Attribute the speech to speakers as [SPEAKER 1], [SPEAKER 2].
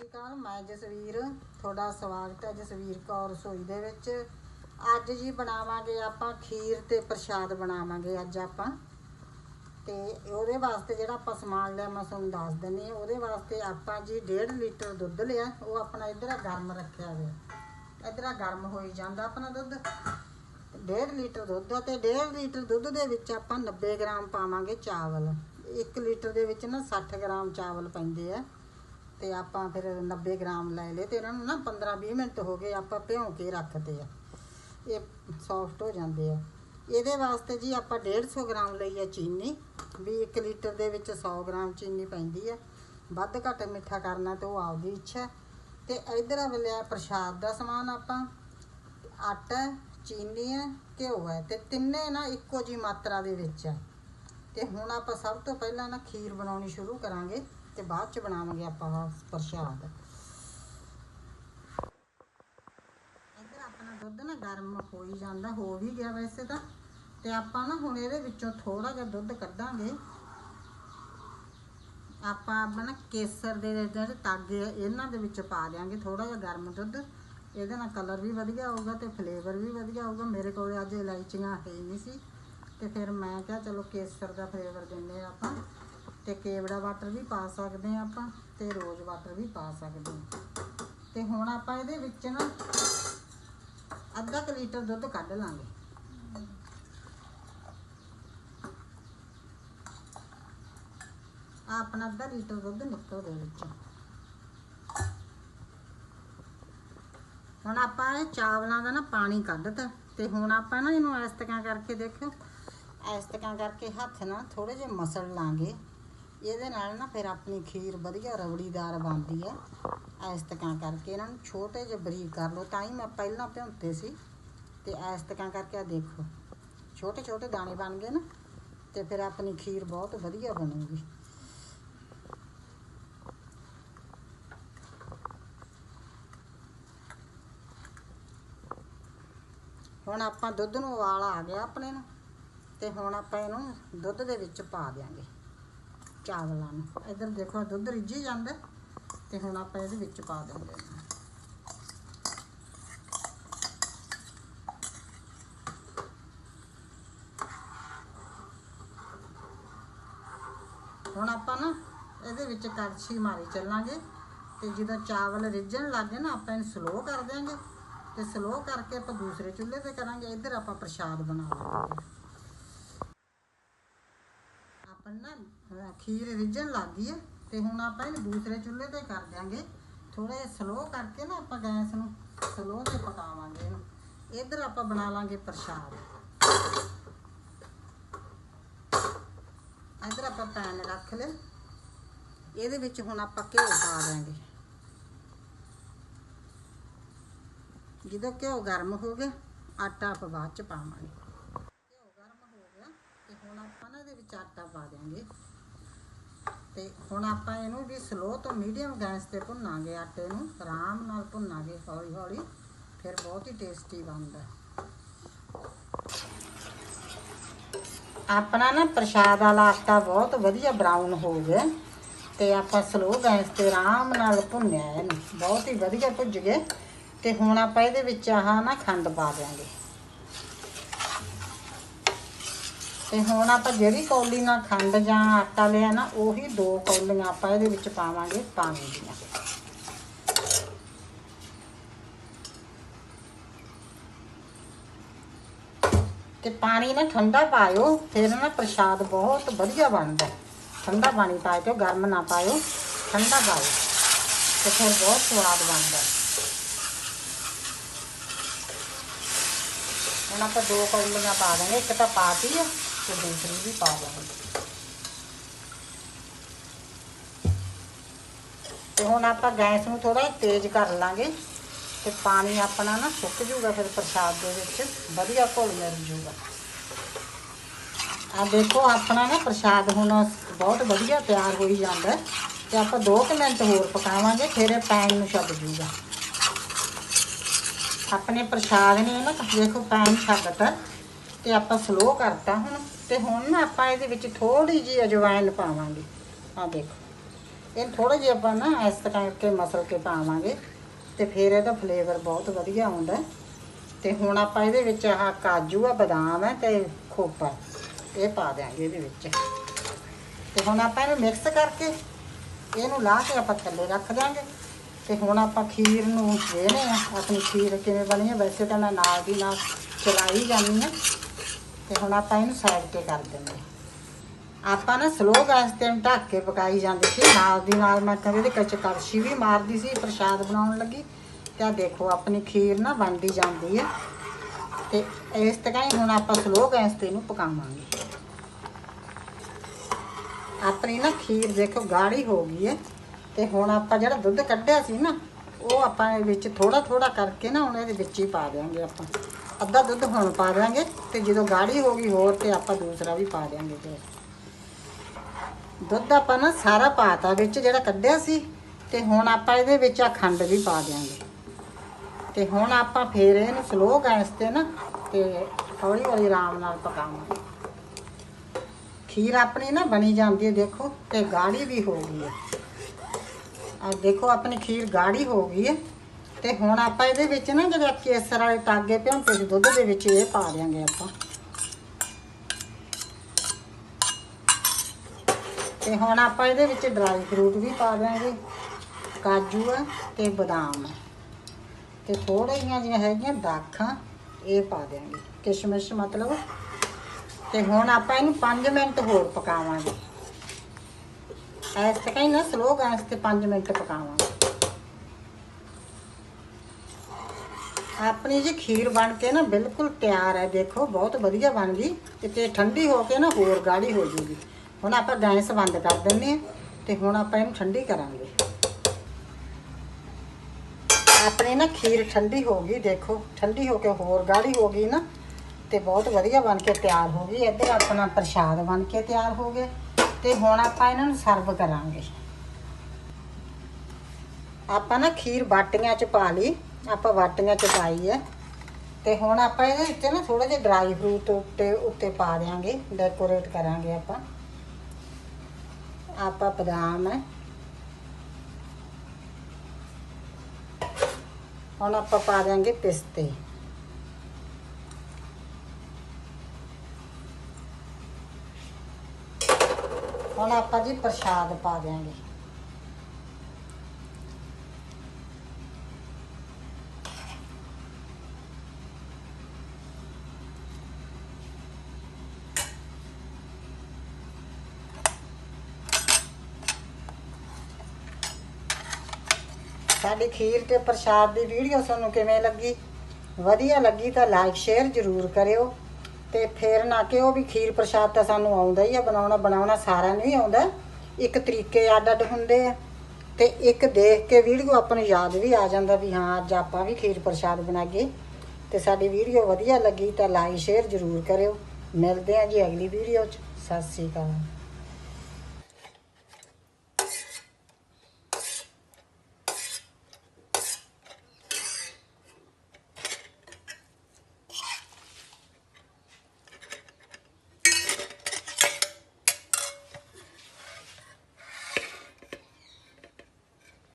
[SPEAKER 1] ਸਤਿ ਸ਼੍ਰੀ ਅਕਾਲ ਮੈਂ ਜਸਵੀਰ, ਤੁਹਾਡਾ ਸਵਾਗਤ ਹੈ ਜਸਵੀਰ ਕੌਰ ਰਸੋਈ ਦੇ ਵਿੱਚ। ਅੱਜ ਜੀ ਬਣਾਵਾਂਗੇ ਆਪਾਂ ਖੀਰ ਤੇ ਪ੍ਰਸ਼ਾਦ ਬਣਾਵਾਂਗੇ ਅੱਜ ਆਪਾਂ। ਤੇ ਉਹਦੇ ਵਾਸਤੇ ਜਿਹੜਾ ਆਪਾਂ ਸਮਾਨ ਲਿਆ, ਮੈਂ ਤੁਹਾਨੂੰ ਦੱਸ ਦਿੰਨੀ ਉਹਦੇ ਵਾਸਤੇ ਆਪਾਂ ਜੀ 1.5 ਲੀਟਰ ਦੁੱਧ ਲਿਆ। ਉਹ ਆਪਣਾ ਇਧਰ ਗਰਮ ਰੱਖਿਆ ਹੋਇਆ। ਇਧਰ ਗਰਮ ਹੋਈ ਜਾਂਦਾ ਆਪਣਾ ਦੁੱਧ। 1.5 ਲੀਟਰ ਦੁੱਧ ਆ ਤੇ 1.5 ਲੀਟਰ ਦੁੱਧ ਦੇ ਵਿੱਚ ਆਪਾਂ 90 ਗ੍ਰਾਮ ਪਾਵਾਂਗੇ ਚਾਵਲ। 1 ਲੀਟਰ ਦੇ ਵਿੱਚ ਨਾ 60 ਗ੍ਰਾਮ ਚਾਵਲ ਪੈਂਦੇ ਆ। ਤੇ ਆਪਾਂ ਫਿਰ 90 ਗ੍ਰਾਮ ਲੈ ਲਏ ਤੇ ਇਹਨਾਂ ਨੂੰ ਨਾ 15-20 ਮਿੰਟ ਹੋ ਗਏ ਆਪਾਂ ਭਿਉਂ ਕੇ ਰੱਖਦੇ ਆ। ਇਹ ਸੌਫਟ ਹੋ ਜਾਂਦੇ ਆ। ਇਹਦੇ ਵਾਸਤੇ ਜੀ ਆਪਾਂ 150 ਗ੍ਰਾਮ ਲਈ ਆ ਚੀਨੀ। ਵੀ 1 ਲੀਟਰ ਦੇ ਵਿੱਚ 100 ਗ੍ਰਾਮ ਚੀਨੀ ਪੈਂਦੀ ਆ। ਵੱਧ ਘੱਟ ਮਿੱਠਾ ਕਰਨਾ ਤੇ ਉਹ ਆਪਦੀ ਇੱਛਾ ਤੇ ਇਧਰ ਆ ਲਿਆ ਪ੍ਰਸ਼ਾਦ ਦਾ ਸਮਾਨ ਆਪਾਂ। ਆਟਾ ਚੀਨੀ ਹੈ, ਘਿਓ ਹੈ ਤੇ ਤਿੰਨੇ ਨਾ ਇੱਕੋ ਜੀ ਮਾਤਰਾ ਦੇ ਵਿੱਚ ਹੈ ਤੇ ਹੁਣ ਆਪਾਂ ਸਭ ਤੋਂ ਪਹਿਲਾਂ ਨਾ ਖੀਰ ਬਣਾਉਣੀ ਸ਼ੁਰੂ ਕਰਾਂਗੇ। ਤੇ ਬਾਅਦ ਚ ਬਣਾਵਾਂਗੇ ਆਪਾਂ ਪ੍ਰਸ਼ਾਦ। ਇੱਧਰ ਆਪਣਾ ਦੁੱਧ ਨਾ ਗਰਮ ਹੋ ਹੀ ਜਾਂਦਾ ਹੋ ਵੀ ਗਿਆ ਵੈਸੇ ਤਾਂ। ਤੇ ਆਪਾਂ ਨਾ ਹੁਣ ਇਹਦੇ ਵਿੱਚੋਂ ਥੋੜਾ ਜਿਹਾ ਦੁੱਧ ਕੱਢਾਂਗੇ। ਆਪਾਂ ਆਪਣਾ ਕੇਸਰ ਦੇ ਜਿਹੜੇ ਤਾਗੇ ਆ, ਇਹਨਾਂ ਦੇ ਵਿੱਚ ਪਾ ਦਿਆਂਗੇ ਥੋੜਾ ਜਿਹਾ ਗਰਮ ਦੁੱਧ। ਇਹਦੇ ਨਾਲ ਕਲਰ ਵੀ ਵਧੀਆ ਆਊਗਾ ਤੇ ਫਲੇਵਰ ਵੀ ਵਧੀਆ ਆਊਗਾ। ਮੇਰੇ ਕੋਲ ਅੱਜ ਇਲਾਇਚੀਆਂ ਹੈ ਹੀ ਨਹੀਂ ਸੀ। ਤੇ ਫਿਰ ਮੈਂ ਕਿਹਾ ਚਲੋ ਕੇਸਰ ਦਾ ਫਲੇਵਰ ਦਿੰਨੇ ਆ ਆਪਾਂ। ਤੇ ਕੇਵੜਾ ਵਾਟਰ ਵੀ ਪਾ ਸਕਦੇ ਆ ਆਪਾਂ ਤੇ ਰੋਜ਼ ਵਾਟਰ ਵੀ ਪਾ ਸਕਦੇ ਆ ਤੇ ਹੁਣ ਆਪਾਂ ਇਹਦੇ ਵਿੱਚ ਨਾ ਅੱਧਾ ਕੁ ਲੀਟਰ ਦੁੱਧ ਕੱਢ ਲਾਂਗੇ। ਆ ਆਪਣਾ ਅੱਧਾ ਲੀਟਰ ਦੁੱਧ ਨਿਕਲ ਦੇ ਵਿੱਚ। ਹੁਣ ਆਪਾਂ ਇਹ ਚਾਵਲਾਂ ਦਾ ਨਾ ਪਾਣੀ ਕੱਢਤਾ ਤੇ ਹੁਣ ਆਪਾਂ ਨਾ ਇਹਨੂੰ ਇਸ ਤਰ੍ਹਾਂ ਕਰਕੇ ਦੇਖਿਓ। ਇਸ ਤਰ੍ਹਾਂ ਕਰਕੇ ਹੱਥ ਨਾਲ ਥੋੜੇ ਜਿਹੇ ਮਸਲ ਲਾਂਗੇ। ਇਹਦੇ ਨਾਲ ਨਾ ਫਿਰ ਆਪਣੀ ਖੀਰ ਵਧੀਆ ਰਵੜੀਦਾਰ ਬਣਦੀ ਆ। ਇਸ ਤਰ੍ਹਾਂ ਕਰਕੇ ਇਹਨਾਂ ਨੂੰ ਛੋਟੇ ਜਿਹੇ ਬਰੀਕ ਕਰ ਲਓ। ਤਾਂ ਹੀ ਮੈਂ ਪਹਿਲਾਂ ਭਿਉਂਤੇ ਸੀ। ਤੇ ਇਸ ਤਕਾਂ ਕਰਕੇ ਆ ਦੇਖੋ, ਛੋਟੇ ਛੋਟੇ ਦਾਣੇ ਬਣ ਗਏ ਨਾ, ਤੇ ਫਿਰ ਆਪਣੀ ਖੀਰ ਬਹੁਤ ਵਧੀਆ ਬਣੂਗੀ। ਹੁਣ ਆਪਾਂ ਦੁੱਧ ਨੂੰ ਉਬਾਲ ਆ ਗਿਆ ਆਪਣੇ ਨੂੰ, ਤੇ ਹੁਣ ਆਪਾਂ ਇਹਨੂੰ ਦੁੱਧ ਦੇ ਵਿੱਚ ਪਾ ਦਿਆਂਗੇ। ਚਾਵਲਾਂ ਨੂੰ ਇਧਰ ਦੇਖੋ, ਦੁੱਧ ਰਿੱਝੀ ਜਾਂਦਾ ਤੇ ਹੁਣ ਆਪਾਂ ਇਹਦੇ ਵਿੱਚ ਪਾ ਦਿੰਦੇ ਇਹਨੂੰ। ਹੁਣ ਆਪਾਂ ਨਾ ਇਹਦੇ ਵਿੱਚ ਕੜਛੀ ਮਾਰੀ ਚੱਲਾਂਗੇ ਤੇ ਜਦੋਂ ਚਾਵਲ ਰਿੱਝਣ ਲੱਗੇ ਨਾ, ਆਪਾਂ ਇਹਨੂੰ ਸਲੋ ਕਰ ਦਿਆਂਗੇ ਤੇ ਸਲੋ ਕਰਕੇ ਆਪਾਂ ਦੂਸਰੇ ਚੁੱਲ੍ਹੇ ਤੇ ਕਰਾਂਗੇ। ਇੱਧਰ ਆਪਾਂ ਪ੍ਰਸ਼ਾਦ ਬਣਾ ਲਾਂਗੇ ਆਪਾਂ ਖੀਰ ਰਿੱਝਣ ਲੱਗ ਗਈ ਹੈ ਤੇ ਹੁਣ ਆਪਾਂ ਇਹਨੂੰ ਦੂਸਰੇ ਚੁੱਲ੍ਹੇ ਤੇ ਕਰ ਦਿਆਂਗੇ। ਥੋੜਾ ਜਿਹਾ ਸਲੋ ਕਰਕੇ ਨਾ ਆਪਾਂ ਗੈਸ ਨੂੰ ਸਲੋ ਤੇ ਪਕਾਵਾਂਗੇ ਇਹਨੂੰ। ਇੱਧਰ ਆਪਾਂ ਬਣਾ ਲਾਂਗੇ ਪ੍ਰਸ਼ਾਦ। ਇਧਰ ਆਪਾਂ ਪੈਨ ਰੱਖ ਲਿਆ। ਇਹਦੇ ਵਿੱਚ ਹੁਣ ਆਪਾਂ ਘਿਓ ਪਾ ਦਾਂਗੇ ਜਦੋਂ ਘਿਓ ਗਰਮ ਹੋ ਗਿਆ, ਆਟਾ ਆਪਾਂ ਬਾਅਦ ਚ ਪਾਵਾਂਗੇ ਘਿਓ ਗਰਮ ਹੋ ਗਿਆ ਤੇ ਹੁਣ ਆਪਾਂ ਨਾ ਇਹਦੇ ਵਿੱਚ ਆਟਾ ਪਾ ਦਿਆਂਗੇ। ਤੇ ਹੁਣ ਆਪਾਂ ਇਹਨੂੰ ਵੀ ਸਲੋ ਤੋਂ ਮੀਡੀਅਮ ਗੈਸ ਤੇ ਭੁੰਨਾਂਗੇ ਆਟੇ ਨੂੰ। ਆਰਾਮ ਨਾਲ ਭੁੰਨਾਂਗੇ ਹੌਲੀ ਹੌਲੀ ਫਿਰ ਬਹੁਤ ਹੀ ਟੇਸਟੀ ਬਣਦਾ। ਆਪਣਾ ਨਾ ਪ੍ਰਸ਼ਾਦ ਵਾਲਾ ਆਟਾ ਬਹੁਤ ਵਧੀਆ ਬਰਾਊਨ ਹੋ ਗਿਆ। ਤੇ ਆਪਾਂ ਸਲੋ ਗੈਸ ਤੇ ਆਰਾਮ ਨਾਲ ਭੁੰਨਿਆ ਇਹਨੂੰ। ਬਹੁਤ ਹੀ ਵਧੀਆ ਭੁੱਜ ਗਏ। ਤੇ ਹੁਣ ਆਪਾਂ ਇਹਦੇ ਵਿੱਚ ਆਹ ਨਾ ਖੰਡ ਪਾ ਦਿਆਂਗੇ। ਤੇ ਹੁਣ ਆਪਾਂ ਜਿਹੜੀ ਕੌਲੀ ਨਾਲ ਖੰਡ ਜਾਂ ਆਟਾ ਲਿਆ ਨਾ, ਉਹੀ ਦੋ ਕੌਲੀਆਂ ਆਪਾਂ ਇਹਦੇ ਵਿੱਚ ਪਾਵਾਂਗੇ ਪਾਣੀ ਦੀਆਂ। ਤੇ ਪਾਣੀ ਨਾ ਠੰਡਾ ਪਾਇਓ, ਫਿਰ ਨਾ ਪ੍ਰਸ਼ਾਦ ਬਹੁਤ ਵਧੀਆ ਬਣਦਾ ਠੰਡਾ ਪਾਣੀ ਪਾਇਓ ਤੇ ਗਰਮ ਨਾ ਪਾਇਓ, ਠੰਡਾ ਪਾਇਓ ਤੇ ਫਿਰ ਬਹੁਤ ਸਵਾਦ ਬਣਦਾ ਹੁਣ ਆਪਾਂ ਦੋ ਕੌਲੀਆਂ ਪਾ ਦਾਂਗੇ ਇੱਕ ਤਾਂ ਪਾਤੀ ਆ। ਤੇ ਦੂਸਰੀ ਵੀ ਪਾ ਦਾਂਗੇ ਤੇ ਹੁਣ ਆਪਾਂ ਗੈਸ ਨੂੰ ਥੋੜਾ ਤੇਜ਼ ਕਰ ਲਾਂਗੇ ਤੇ ਪਾਣੀ ਆਪਣਾ ਨਾ ਸੁੱਕ ਜੂਗਾ ਫਿਰ ਪ੍ਰਸ਼ਾਦ ਦੇ ਵਿੱਚ, ਵਧੀਆ ਘੁਲ ਮਿਲ ਜੂਗਾ ਆ ਦੇਖੋ ਆਪਣਾ ਨਾ ਪ੍ਰਸ਼ਾਦ ਹੁਣ ਬਹੁਤ ਵਧੀਆ ਤਿਆਰ ਹੋਈ ਜਾਂਦਾ ਤੇ ਆਪਾਂ 2 ਮਿੰਟ ਹੋਰ ਪਕਾਵਾਂਗੇ, ਫਿਰ ਇਹ ਪੈਨ ਨੂੰ ਛੱਡ ਜੂਗਾ ਆਪਣੇ ਪ੍ਰਸ਼ਾਦ ਨੇ ਨਾ, ਦੇਖੋ ਪੈਨ ਛੱਡਤਾ ਤੇ ਆਪਾਂ ਸਲੋ ਕਰਤਾ ਹੁਣ, ਤੇ ਹੁਣ ਨਾ ਆਪਾਂ ਇਹਦੇ ਵਿੱਚ ਥੋੜੀ ਜਿਹੀ ਅਜਵਾਇਨ ਪਾਵਾਂਗੇ। ਆ ਦੇਖੋ ਇਹ ਥੋੜਾ ਜਿਹਾ ਆਪਾਂ ਨਾ ਇਸ ਤਰ੍ਹਾਂ ਕਰਕੇ ਮਸਲ ਕੇ ਪਾਵਾਂਗੇ ਤੇ ਫਿਰ ਇਹਦਾ ਫਲੇਵਰ ਬਹੁਤ ਵਧੀਆ ਆਉਂਦਾ ਹੈ। ਤੇ ਹੁਣ ਆਪਾਂ ਇਹਦੇ ਵਿੱਚ ਆਹ ਕਾਜੂ ਆ ਬਦਾਮ ਹੈ ਤੇ ਖੋਪਾ, ਇਹ ਪਾ ਦਿਆਂਗੇ ਇਹਦੇ ਵਿੱਚ। ਤੇ ਹੁਣ ਆਪਾਂ ਇਹਨੂੰ ਮਿਕਸ ਕਰਕੇ ਇਹਨੂੰ ਲਾ ਕੇ ਆਪਾਂ ਥੱਲੇ ਰੱਖ ਦਿਆਂਗੇ। ਤੇ ਹੁਣ ਆਪਾਂ ਖੀਰ ਨੂੰ ਵੇਖਦੇ ਆ। ਆਪਣੀ ਖੀਰ ਕਿਵੇਂ ਬਣੀ ਹੈ ਵੈਸੇ ਤਾਂ ਮੈਂ ਨਾਲ ਦੀ ਨਾਲ ਚਲਾਈ ਜਾਂਦੀ ਹਾਂ। ਤੇ ਹੁਣ ਆਪਾਂ ਇਹਨੂੰ ਸਾਈਡ ਤੇ ਕਰ ਦਿੰਦੇ ਆਪਾਂ ਨਾ ਸਲੋ ਗੈਸ ਤੇ ਢੱਕ ਕੇ ਪਕਾਈ ਜਾਂਦੀ ਸੀ। ਨਾਲ ਦੀ ਨਾਲ ਮੈਂ ਕਦੇ ਦੇ ਕੱਚ ਕੜਛੀ ਵੀ ਮਾਰਦੀ ਸੀ, ਪ੍ਰਸ਼ਾਦ ਬਣਾਉਣ ਲੱਗੀ। ਤੇ ਆਹ ਦੇਖੋ, ਆਪਣੀ ਖੀਰ ਨਾ ਬਣਦੀ ਜਾਂਦੀ ਹੈ। ਤੇ ਇਸ ਤਰ੍ਹਾਂ ਹੀ ਹੁਣ ਆਪਾਂ ਸਲੋ ਗੈਸ ਤੇ ਇਹਨੂੰ ਪਕਾਵਾਂਗੇ। ਆਪਣੀ ਨਾ ਖੀਰ ਦੇਖੋ ਗਾੜੀ ਹੋ ਗਈ ਹੈ। ਤੇ ਹੁਣ ਆਪਾਂ ਜਿਹੜਾ ਦੁੱਧ ਕੱਢਿਆ ਸੀ ਨਾ, ਉਹ ਆਪਾਂ ਇਹ ਵਿੱਚ ਥੋੜਾ ਥੋੜਾ ਕਰਕੇ ਨਾ ਹੁਣ ਇਹਦੇ ਵਿੱਚ ਹੀ ਪਾ ਦਿਆਂਗੇ ਆਪਾਂ। ਅੱਧਾ ਦੁੱਧ ਹੁਣ ਪਾ ਦਿਆਂਗੇ ਤੇ ਜਦੋਂ ਗਾੜੀ ਹੋ ਗਈ ਹੋਰ ਤੇ ਆਪਾਂ ਦੂਸਰਾ ਵੀ ਪਾ ਦਿਆਂਗੇ ਫਿਰ। ਦੁੱਧ ਆਪਾਂ ਨਾ ਸਾਰਾ ਪਾਤਾ ਵਿੱਚ ਜਿਹੜਾ ਕੱਢਿਆ ਸੀ ਤੇ ਹੁਣ ਆਪਾਂ ਇਹਦੇ ਵਿੱਚ ਆ ਖੰਡ ਵੀ ਪਾ ਦਿਆਂਗੇ। ਤੇ ਹੁਣ ਆਪਾਂ ਫੇਰ ਇਹਨੂੰ ਸਲੋ ਗੈਸ ਤੇ ਨਾ ਤੇ ਹੌਲੀ ਹੌਲੀ ਆਰਾਮ ਨਾਲ ਪਕਾਵਾਂਗੇ। ਖੀਰ ਆਪਣੀ ਨਾ ਬਣੀ ਜਾਂਦੀ ਹੈ ਦੇਖੋ ਤੇ ਗਾੜੀ ਵੀ ਹੋ ਗਈ ਹੈ। ਆ ਦੇਖੋ ਆਪਣੀ ਖੀਰ ਗਾੜੀ ਹੋ ਗਈ ਹੈ। ਤੇ ਹੁਣ ਆਪਾਂ ਇਹਦੇ ਵਿੱਚ ਨਾ ਜਿਹੜੇ ਕੇਸਰ ਵਾਲੇ ਤਾਗੇ ਭਿਉਂਤੇ ਸੀ ਦੁੱਧ ਦੇ ਵਿੱਚ ਇਹ ਪਾ ਦਿਆਂਗੇ ਆਪਾਂ। ਤੇ ਹੁਣ ਆਪਾਂ ਇਹਦੇ ਵਿੱਚ ਡਰਾਈ ਫਰੂਟ ਵੀ ਪਾ ਦਿਆਂਗੇ, ਕਾਜੂ ਆ ਤੇ ਬਦਾਮ। ਆ ਤੇ ਥੋੜ੍ਹੀਆਂ ਜਿਹੀਆਂ ਹੈਗੀਆਂ ਦਾਖਾਂ, ਇਹ ਪਾ ਦਿਆਂਗੇ, ਕਿਸ਼ਮਿਸ਼ ਮਤਲਬ। ਤੇ ਹੁਣ ਆਪਾਂ ਇਹਨੂੰ 5 ਮਿੰਟ ਹੋਰ ਪਕਾਵਾਂਗੇ। ਇਸ ਤਰ੍ਹਾਂ ਹੀ ਨਾ ਸਲੋ ਗੈਸ ਤੇ 5 ਮਿੰਟ ਪਕਾਵਾਂਗੇ। ਆਪਣੀ ਜੀ ਖੀਰ ਬਣ ਕੇ ਨਾ ਬਿਲਕੁਲ ਤਿਆਰ ਹੈ, ਦੇਖੋ, ਬਹੁਤ ਵਧੀਆ ਬਣ ਗਈ ਤੇ ਤੇ ਠੰਡੀ ਹੋ ਕੇ ਨਾ ਹੋਰ ਗਾੜੀ ਹੋ ਜੂਗੀ। ਹੁਣ ਆਪਾਂ ਗੈਸ ਬੰਦ ਕਰ ਦਿੰਨੇ ਆ ਤੇ ਹੁਣ ਆਪਾਂ ਇਹਨੂੰ ਠੰਡੀ ਕਰਾਂਗੇ। ਆਪਣੀ ਨਾ ਖੀਰ ਠੰਡੀ ਹੋ ਗਈ, ਦੇਖੋ, ਠੰਡੀ ਹੋ ਕੇ ਹੋਰ ਗਾੜੀ ਹੋ ਗਈ ਨਾ ਤੇ ਬਹੁਤ ਵਧੀਆ ਬਣ ਕੇ ਤਿਆਰ ਹੋ ਗਈ। ਇੱਧਰ ਆਪਣਾ ਪ੍ਰਸ਼ਾਦ ਬਣ ਕੇ ਤਿਆਰ ਹੋ ਗਿਆ ਤੇ ਹੁਣ ਆਪਾਂ ਇਹਨਾਂ ਨੂੰ ਸਰਵ ਕਰਾਂਗੇ। ਆਪਾਂ ਨਾ ਖੀਰ ਬਾਟੀਆਂ ਚ ਪਾ ਲਈ। ਆਪਾਂ ਵਾਟੀਆਂ ਚ ਪਾਈ ਹੈ। ਤੇ ਹੁਣ ਆਪਾਂ ਇਹਦੇ ਵਿੱਚ ਨਾ ਥੋੜਾ ਜਿਹਾ ਡਰਾਈ ਫਰੂਟ ਉੱਤੇ ਉੱਤੇ ਪਾ ਦਿਆਂਗੇ ਡੈਕੋਰੇਟ ਕਰਾਂਗੇ ਆਪਾਂ। ਆਪਾਂ ਬਦਾਮ ਹੈ। ਹੁਣ ਆਪਾਂ ਪਾ ਦਿਆਂਗੇ ਪਿਸਤੇ। ਹੁਣ ਆਪਾਂ ਜੀ ਪ੍ਰਸ਼ਾਦ ਪਾ ਦਿਆਂਗੇ। ਸਾਡੀ ਖੀਰ ਤੇ ਪ੍ਰਸ਼ਾਦ ਦੀ ਵੀਡੀਓ ਤੁਹਾਨੂੰ ਕਿਵੇਂ ਲੱਗੀ? ਵਧੀਆ ਲੱਗੀ ਤਾਂ ਲਾਈਕ ਸ਼ੇਅਰ ਜ਼ਰੂਰ ਕਰਿਓ। ਤੇ ਫੇਰ ਨਾ ਕਿ ਉਹ ਵੀ ਖੀਰ ਪ੍ਰਸ਼ਾਦ ਤਾਂ ਸਾਨੂੰ ਆਉਂਦਾ ਹੀ ਆ, ਬਣਾਉਣਾ ਬਣਾਉਣਾ ਸਾਰਿਆਂ ਨੂੰ ਹੀ ਆਉਂਦਾ। ਇੱਕ ਤਰੀਕੇ ਅੱਡ ਅੱਡ ਹੁੰਦੇ ਆ। ਤੇ ਇੱਕ ਦੇਖ ਕੇ ਵੀਡੀਓ ਆਪਾਂ ਨੂੰ ਯਾਦ ਵੀ ਆ ਜਾਂਦਾ ਵੀ ਹਾਂ, ਅੱਜ ਆਪਾਂ ਵੀ ਖੀਰ ਪ੍ਰਸ਼ਾਦ ਬਣਾਈਏ। ਤੇ ਸਾਡੀ ਵੀਡੀਓ ਵਧੀਆ ਲੱਗੀ ਤਾਂ ਲਾਈਕ ਸ਼ੇਅਰ ਜ਼ਰੂਰ ਕਰਿਓ। ਮਿਲਦੇ ਹਾਂ ਜੀ ਅਗਲੀ ਵੀਡੀਓ 'ਚ। ਸਤਿ ਸ੍ਰੀ ਅਕਾਲ।